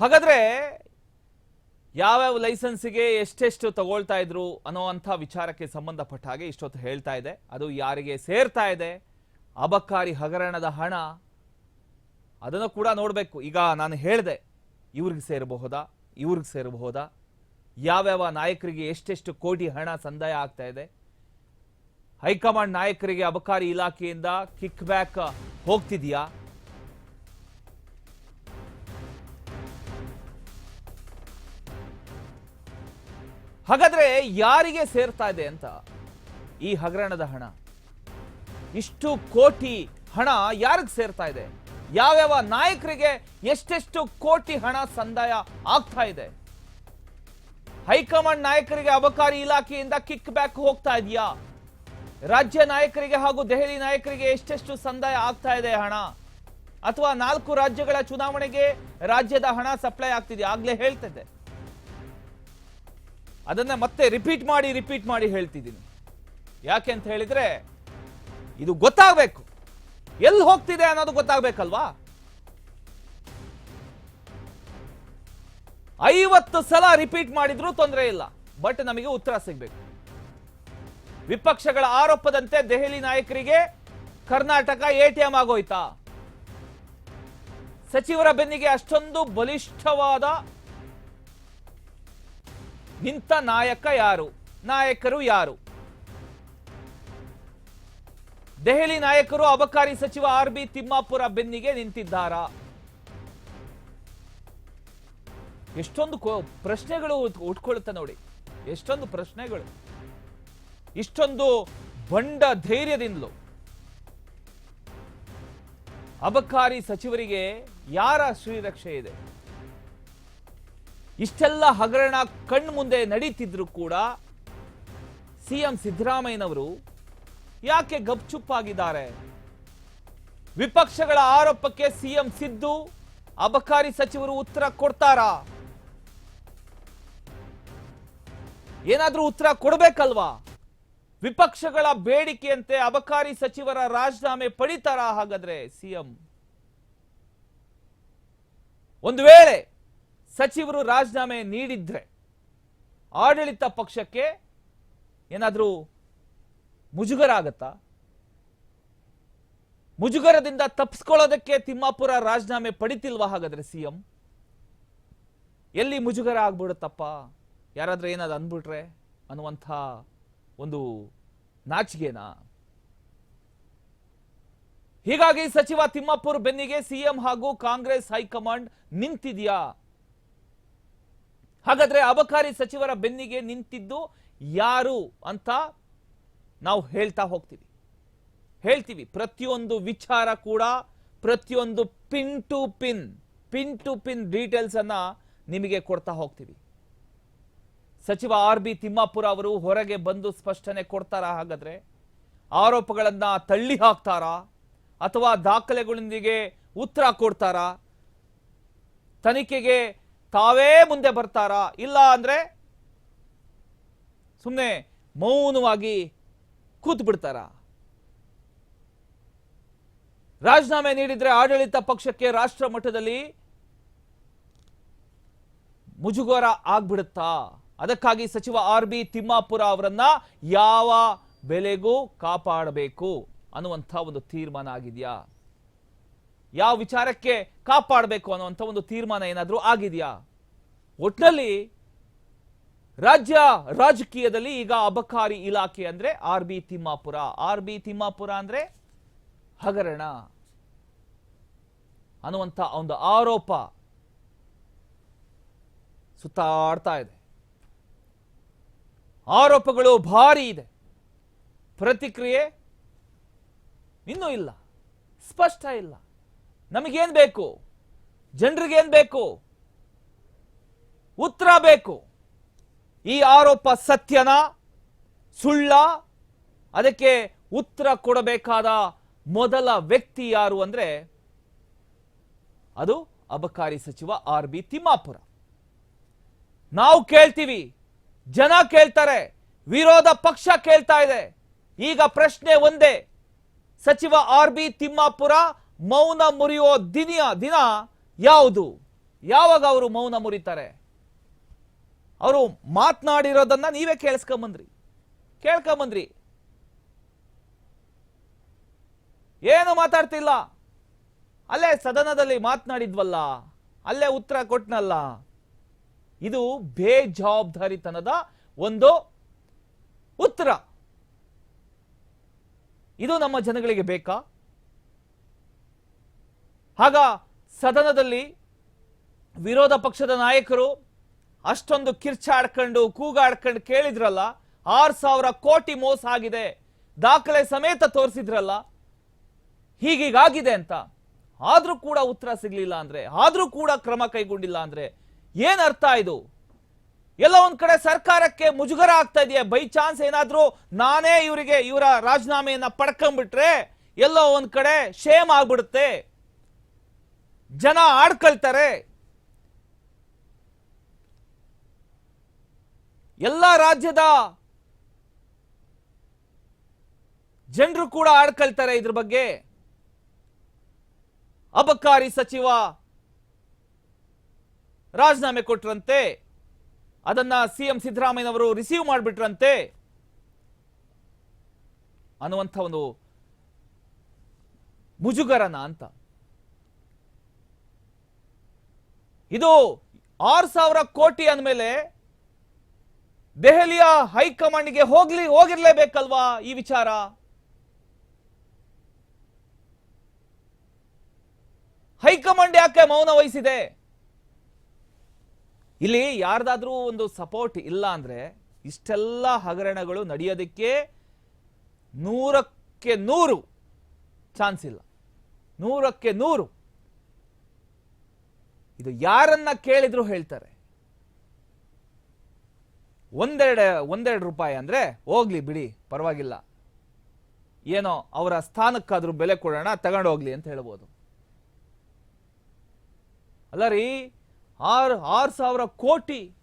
ಹಾಗಾದ್ರೆ ಯಾವ್ಯಾವ ಲೈಸೆನ್ಸಿಗೆ ಎಷ್ಟೆಷ್ಟು ತಗೊಳ್ತಾ ಇದ್ರು ಅನ್ನೋ ಅಂಥ ವಿಚಾರಕ್ಕೆ ಸಂಬಂಧಪಟ್ಟ ಹಾಗೆ ಇಷ್ಟೊತ್ತು ಹೇಳ್ತಾ ಇದೆ. ಅದು ಯಾರಿಗೆ ಸೇರ್ತಾ ಇದೆ, ಅಬಕಾರಿ ಹಗರಣದ ಹಣ, ಅದನ್ನು ಕೂಡ ನೋಡಬೇಕು. ಈಗ ನಾನು ಹೇಳಿದೆ, ಇವ್ರಿಗೆ ಸೇರಬಹುದಾ? ಇವ್ರಿಗೆ ಸೇರಬಹುದಾ? ಯಾವ್ಯಾವ ನಾಯಕರಿಗೆ ಎಷ್ಟೆಷ್ಟು ಕೋಟಿ ಹಣ ಸಂದಾಯ ಆಗ್ತಾ ಇದೆ? ಹೈಕಮಾಂಡ್ ನಾಯಕರಿಗೆ ಅಬಕಾರಿ ಇಲಾಖೆಯಿಂದ ಕಿಕ್ ಬ್ಯಾಕ್ ಹೋಗ್ತಿದೆಯಾ? ಹಾಗಾದ್ರೆ ಯಾರಿಗೆ ಸೇರ್ತಾ ಇದೆ ಅಂತ? ಈ ಹಗರಣದ ಹಣ. ಇಷ್ಟು ಕೋಟಿ ಹಣ ಯಾರಿಗೆ ಸೇರ್ತಾ ಇದೆ? ಯಾವ್ಯಾವ ನಾಯಕರಿಗೆ ಎಷ್ಟೆಷ್ಟು ಕೋಟಿ ಹಣ ಸಂದಾಯ ಆಗ್ತಾ ಇದೆ? ಹೈಕಮಾಂಡ್ ನಾಯಕರಿಗೆ ಅಬಕಾರಿ ಇಲಾಖೆಯಿಂದ ಕಿಕ್ ಬ್ಯಾಕ್ ಹೋಗ್ತಾ ಇದೆಯಾ? ರಾಜ್ಯ ನಾಯಕರಿಗೆ ಹಾಗೂ ದೆಹಲಿ ನಾಯಕರಿಗೆ ಎಷ್ಟೆಷ್ಟು ಸಂದಾಯ ಆಗ್ತಾ ಇದೆ ಹಣ? ಅಥವಾ ನಾಲ್ಕು ರಾಜ್ಯಗಳ ಚುನಾವಣೆಗೆ ರಾಜ್ಯದ ಹಣ ಸಪ್ಲೈ ಆಗ್ತಿದೆಯಾ? ಆಗ್ಲೇ ಹೇಳ್ತಿದ್ದೆ ಅದನ್ನ ಮತ್ತೆ ರಿಪೀಟ್ ಮಾಡಿ ರಿಪೀಟ್ ಮಾಡಿ ಹೇಳ್ತಿದ್ದೀನಿ. ಯಾಕೆ ಅಂತ ಹೇಳಿದ್ರೆ, ಇದು ಗೊತ್ತಾಗಬೇಕು. ಎಲ್ಲಿ ಹೋಗ್ತಿದೆ ಅನ್ನೋದು ಗೊತ್ತಾಗಬೇಕಲ್ವಾ? ಐವತ್ತು ಸಲ ರಿಪೀಟ್ ಮಾಡಿದ್ರೂ ತೊಂದರೆ ಇಲ್ಲ ಬಟ್ ನಮಗೆ ಉತ್ತರ ಸಿಗಬೇಕು. ವಿಪಕ್ಷಗಳ ಆರೋಪದಂತೆ ದೆಹಲಿ ನಾಯಕರಿಗೆ ಕರ್ನಾಟಕ ಎಟಿಎಂ ಆಗೋಯ್ತಾ? ಸಚಿವರ ಬೆನ್ನಿಗೆ ಅಷ್ಟೊಂದು ಬಲಿಷ್ಠವಾದ ನಿಂತ ನಾಯಕ ಯಾರು? ನಾಯಕರು ಯಾರು? ದೆಹಲಿ ನಾಯಕರು ಅಬಕಾರಿ ಸಚಿವ ಆರ್ ಬಿ ತಿಮ್ಮಾಪುರ ಬೆನ್ನಿಗೆ ನಿಂತಿದ್ದಾರಾ? ಎಷ್ಟೊಂದು ಪ್ರಶ್ನೆಗಳು ಉಟ್- ಉಟ್ಕೊಳ್ಳುತ್ತೆ ನೋಡಿ. ಎಷ್ಟೊಂದು ಪ್ರಶ್ನೆಗಳು. ಇಷ್ಟೊಂದು ಬಂಡ ಧೈರ್ಯದಿಂದಲೂ. ಅಬಕಾರಿ ಸಚಿವರಿಗೆ ಯಾರ ಶ್ರೀರಕ್ಷೆ ಇದೆ? ಇಷ್ಟೆಲ್ಲ ಹಗರಣ ಕಣ್ಣು ಮುಂದೆ ನಡೀತಿದ್ರು ಕೂಡ ಸಿಎಂ ಸಿದ್ದರಾಮಯ್ಯನವರು ಯಾಕೆ ಗಪ್ಚುಪ್ಪಾಗಿದ್ದಾರೆ? ವಿಪಕ್ಷಗಳ ಆರೋಪಕ್ಕೆ ಸಿಎಂ ಸಿದ್ದು, ಅಬಕಾರಿ ಸಚಿವರು ಉತ್ತರ ಕೊಡ್ತಾರಾ? ಏನಾದರೂ ಉತ್ತರ ಕೊಡಬೇಕಲ್ವಾ? ವಿಪಕ್ಷಗಳ ಬೇಡಿಕೆಯಂತೆ ಅಬಕಾರಿ ಸಚಿವರ ರಾಜೀನಾಮೆ ಪಡಿತಾರ ಹಾಗಾದ್ರೆ ಸಿಎಂ? ಒಂದು ವೇಳೆ ಸಚಿವರು ರಾಜೀನಾಮೆ ನೀಡಿದ್ರೆ ಆಡಳಿತ ಪಕ್ಷಕ್ಕೆ ಏನಾದರೂ ಮುಜುಗರ ಆಗತ್ತಾ ಮುಜುಗರದಿಂದ ತಪ್ಪಿಸ್ಕೊಳ್ಳೋದಕ್ಕೆ ತಿಮ್ಮಾಪುರ ರಾಜೀನಾಮೆ ಪಡಿತಿಲ್ವಾ ಹಾಗಾದ್ರೆ ಸಿಎಂ? ಎಲ್ಲಿ ಮುಜುಗರ ಆಗ್ಬಿಡುತ್ತಪ್ಪ? ಯಾರಾದ್ರೂ ಏನಾದ್ರು ಅಂದ್ಬಿಟ್ರೆ ಅನ್ನುವಂಥ ಒಂದು ನಾಚಿಗೆನಾ ಹೀಗಾಗಿ ಸಚಿವ ತಿಮ್ಮಾಪುರ್ ಬೆನ್ನಿಗೆ ಸಿಎಂ ಹಾಗೂ ಕಾಂಗ್ರೆಸ್ ಹೈಕಮಾಂಡ್ ನಿಂತಿದ್ಯಾ? ಹಾಗಾದ್ರೆ ಅಬಕಾರಿ ಸಚಿವರ ಬೆನ್ನಿಗೆ ನಿಂತಿದ್ದು ಯಾರು ಅಂತ ನಾವು ಹೇಳ್ತಾ ಹೋಗ್ತೀವಿ. ಹೇಳ್ತೀವಿ. ಪ್ರತಿಯೊಂದು ವಿಚಾರ ಕೂಡ ಪ್ರತಿಯೊಂದು pin to pin pin to pin details ಅನ್ನ ನಿಮಗೆ ಕೊಡ್ತಾ ಹೋಗ್ತೀವಿ. ಸಚಿವ ಆರ್ ಬಿ ತಿಮ್ಮಾಪುರ ಅವರು ಹೊರಗೆ ಬಂದು ಸ್ಪಷ್ಟನೆ ಕೊಡ್ತಾರಾ? ಹಾಗಾದ್ರೆ ಆರೋಪಗಳನ್ನ ತಳ್ಳಿ ಹಾಕ್ತಾರಾ? ಅಥವಾ ದಾಖಲೆಗಳೊಂದಿಗೆ ಉತ್ತರ ಕೊಡ್ತಾರಾ? ತನಿಖೆಗೆ ತಾವೇ ಮುಂದೆ ಬರ್ತಾರಾ? ಇಲ್ಲ ಅಂದ್ರೆ ಸುಮ್ಮನೆ ಮೌನವಾಗಿ ಕೂತ್ ಬಿಡ್ತಾರ ರಾಜೀನಾಮೆ ನೀಡಿದ್ರೆ ಆಡಳಿತ ಪಕ್ಷಕ್ಕೆ ರಾಷ್ಟ್ರ ಮಟ್ಟದಲ್ಲಿ ಮುಜುಗರ ಆಗ್ಬಿಡುತ್ತಾ? ಅದಕ್ಕಾಗಿ ಸಚಿವ ಆರ್ ಬಿ ತಿಮ್ಮಾಪುರ ಅವರನ್ನ ಯಾವ ಬೆಲೆಗೂ ಕಾಪಾಡಬೇಕು ಅನ್ನುವಂಥ ಒಂದು ತೀರ್ಮಾನ ಆಗಿದೆಯಾ? ಯಾವ ವಿಚಾರಕ್ಕೆ ಕಾಪಾಡಬೇಕು ಅನ್ನುವಂಥ ಒಂದು ತೀರ್ಮಾನ ಏನಾದರೂ ಆಗಿದೆಯಾ? ಒಟ್ನಲ್ಲಿ ರಾಜ್ಯ ರಾಜಕೀಯದಲ್ಲಿ ಈಗ ಅಬಕಾರಿ ಇಲಾಖೆ ಅಂದ್ರೆ R B Timmapura. R B Timmapura ಅಂದ್ರೆ ಹಗರಣ ಅನ್ನುವಂಥ ಒಂದು ಆರೋಪ ಸುತ್ತಾಡ್ತಾ ಇದೆ. ಆರೋಪಗಳು ಭಾರಿ ಇದೆ. ಪ್ರತಿಕ್ರಿಯೆ ಇನ್ನೂ ಇಲ್ಲ. ಸ್ಪಷ್ಟ ಇಲ್ಲ. ನಮಗೇನ್ ಬೇಕು? ಜನರಿಗೇನು ಬೇಕು? ಉತ್ತರ ಬೇಕು. ಈ ಆರೋಪ ಸತ್ಯನ? ಸುಳ್ಳ? ಅದಕ್ಕೆ ಉತ್ತರ ಕೊಡಬೇಕಾದ ಮೊದಲ ವ್ಯಕ್ತಿ ಯಾರು ಅಂದ್ರೆ ಅದು ಅಬಕಾರಿ ಸಚಿವ ಆರ್ ಬಿ ತಿಮ್ಮಾಪುರ. ನಾವು ಕೇಳ್ತೀವಿ, ಜನ ಕೇಳ್ತಾರೆ, ವಿರೋಧ ಪಕ್ಷ ಕೇಳ್ತಾ ಇದೆ. ಈಗ ಪ್ರಶ್ನೆ ಒಂದೇ, ಸಚಿವ ಆರ್ ಬಿ ತಿಮ್ಮಾಪುರ ಮೌನ ಮುರಿಯೋ ದಿನ ದಿನ ಯಾವುದು? ಯಾವಾಗ ಅವರು ಮೌನ ಮುರಿತಾರೆ? ಅವರು ಮಾತನಾಡಿರೋದನ್ನ ನೀವೇ ಕೇಳಿಸ್ಕೊಂಬಂದ್ರಿ. ಕೇಳ್ಕೊಂಬಂದ್ರಿ. ಏನು ಮಾತಾಡ್ತಿಲ್ಲ? ಅಲ್ಲೇ ಸದನದಲ್ಲಿ ಮಾತನಾಡಿದ್ವಲ್ಲ, ಅಲ್ಲೇ ಉತ್ತರ ಕೊಟ್ನಲ್ಲ. ಇದು ಬೇಜವಾಬ್ದಾರಿತನದ ಒಂದು ಉತ್ತರ. ಇದು ನಮ್ಮ ಜನಗಳಿಗೆ ಬೇಕಾ? ಆಗ ಸದನದಲ್ಲಿ ವಿರೋಧ ಪಕ್ಷದ ನಾಯಕರು ಅಷ್ಟೊಂದು ಕಿರ್ಚಾಡ್ಕೊಂಡು, ಕೂಗಾಡ್ಕೊಂಡು ಕೇಳಿದ್ರಲ್ಲ, ಆರ್ ಸಾವಿರ ಕೋಟಿ ಮೋಸ ಆಗಿದೆ, ದಾಖಲೆ ಸಮೇತ ತೋರಿಸಿದ್ರಲ್ಲ, ಹೀಗೀಗಾಗಿದೆ ಅಂತ. ಆದ್ರೂ ಕೂಡ ಉತ್ತರ ಸಿಗ್ಲಿಲ್ಲ ಅಂದ್ರೆ, ಆದ್ರೂ ಕೂಡ ಕ್ರಮ ಕೈಗೊಂಡಿಲ್ಲ ಅಂದ್ರೆ ಏನ್ ಅರ್ಥ ಇದು? ಎಲ್ಲ ಒಂದ್ ಕಡೆ ಸರ್ಕಾರಕ್ಕೆ ಮುಜುಗರ ಆಗ್ತಾ ಇದೆಯಾ? ಬೈ ಚಾನ್ಸ್ ಏನಾದ್ರೂ ನಾನೇ ಇವರಿಗೆ ಇವರ ರಾಜೀನಾಮೆಯನ್ನ ಪಡ್ಕೊಂಡ್ಬಿಟ್ರೆ, ಎಲ್ಲೋ ಒಂದ್ ಕಡೆ ಶೇಮ್ ಆಗ್ಬಿಡುತ್ತೆ. ಜನ ಆಡ್ಕೊಳ್ತಾರೆ. ಎಲ್ಲ ರಾಜ್ಯದ ಜನರು ಕೂಡ ಆಡ್ಕೊಳ್ತಾರೆ ಇದ್ರ ಬಗ್ಗೆ. ಅಬಕಾರಿ ಸಚಿವ ರಾಜೀನಾಮೆ ಕೊಟ್ರಂತೆ, ಅದನ್ನ ಸಿಎಂ ಸಿದ್ದರಾಮಯ್ಯನವರು ರಿಸೀವ್ ಮಾಡಿಬಿಟ್ರಂತೆ. ಅನ್ನುವಂಥ ಒಂದು ಮುಜುಗರನ ಅಂತ. ಇದು ಆರು ಸಾವಿರ ಕೋಟಿ ಅಂದಮೇಲೆ ದೆಹಲಿಯ ಹೈಕಮಾಂಡ್ಗೆ ಹೋಗ್ಲಿ, ಹೋಗಿರ್ಲೇಬೇಕಲ್ವಾ ಈ ವಿಚಾರ? ಹೈಕಮಾಂಡ್ ಯಾಕೆ ಮೌನ ವಹಿಸಿದೆ? ಇಲ್ಲಿ ಯಾರ್ದಾದ್ರೂ ಒಂದು ಸಪೋರ್ಟ್ ಇಲ್ಲ ಅಂದ್ರೆ ಇಷ್ಟೆಲ್ಲ ಹಗರಣಗಳು ನಡೆಯೋದಕ್ಕೆ ನೂರಕ್ಕೆ ನೂರು ಚಾನ್ಸ್ ಇಲ್ಲ. ನೂರಕ್ಕೆ ನೂರು. ಇದು ಯಾರನ್ನ ಕೇಳಿದ್ರು ಹೇಳ್ತಾರೆ. ಒಂದೆರಡು ಒಂದೆರಡು ರೂಪಾಯಿ ಅಂದ್ರೆ ಹೋಗ್ಲಿ ಬಿಡಿ, ಪರವಾಗಿಲ್ಲ. ಏನೋ ಅವರ ಸ್ಥಾನಕ್ಕಾದ್ರೂ ಬೆಲೆ ಕೊಡೋಣ, ತಗೊಂಡು ಹೋಗ್ಲಿ ಅಂತ ಹೇಳ್ಬೋದು. ಅಲ್ಲ ರೀ, ಆರು ಆರು ಸಾವಿರ ಕೋಟಿ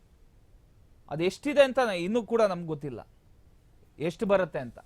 ಅದೆಷ್ಟಿದೆ ಅಂತ ಇನ್ನೂ ಕೂಡ ನಮ್ಗೆ ಗೊತ್ತಿಲ್ಲ. ಎಷ್ಟು ಬರುತ್ತೆ ಅಂತ.